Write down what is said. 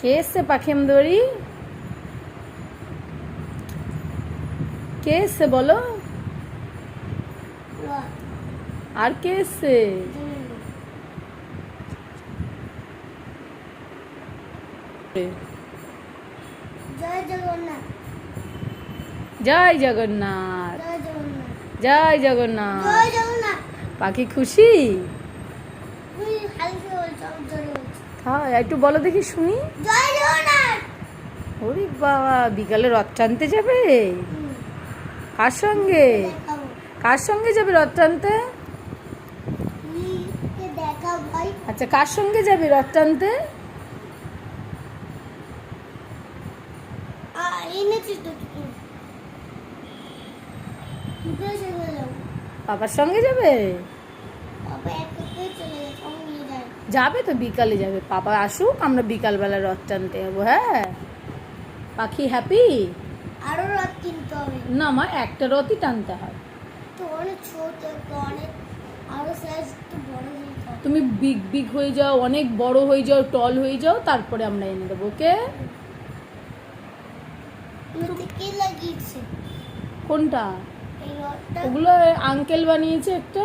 কে এসছে পাখিম দড়ি? কে এসছে বলো। আর কে এসছে জয় জগন্নাথ। জয় জগন্নাথ। জয় জগন্নাথ। জয় জগন্নাথ। জয় জগন্নাথ। পাখি খুশি? হ্যাঁ একটু বলো দেখি শুনি। ওরে বাবা বিকালে রথ টানতে যাবে? কার সঙ্গে? কার সঙ্গে যাবে রথ টানতে? আচ্ছা কার সঙ্গে যাবে রথ টানতে? বাবার সঙ্গে যাবে? বাবা এক চলে গেছে। যাবে তো বিকালে যাবে। পাপা আসুক আমরা বিকালবেলা রথ টানতে যাব হ্যাঁ। পাখি হ্যাপি আরও রাত কিনতে হবে। না আমার একটা রথই টানতে হয়। তো অনেক ছোট অনেক আরও সাইজ একটু বড় তুমি বিগ বিগ হয়ে যাও অনেক বড় হয়ে যাও টল হয়ে যাও তারপরে আমরা এনে দেবো ওকে? কোনটা? ওগুলো আঙ্কেল বানিয়েছে একটা?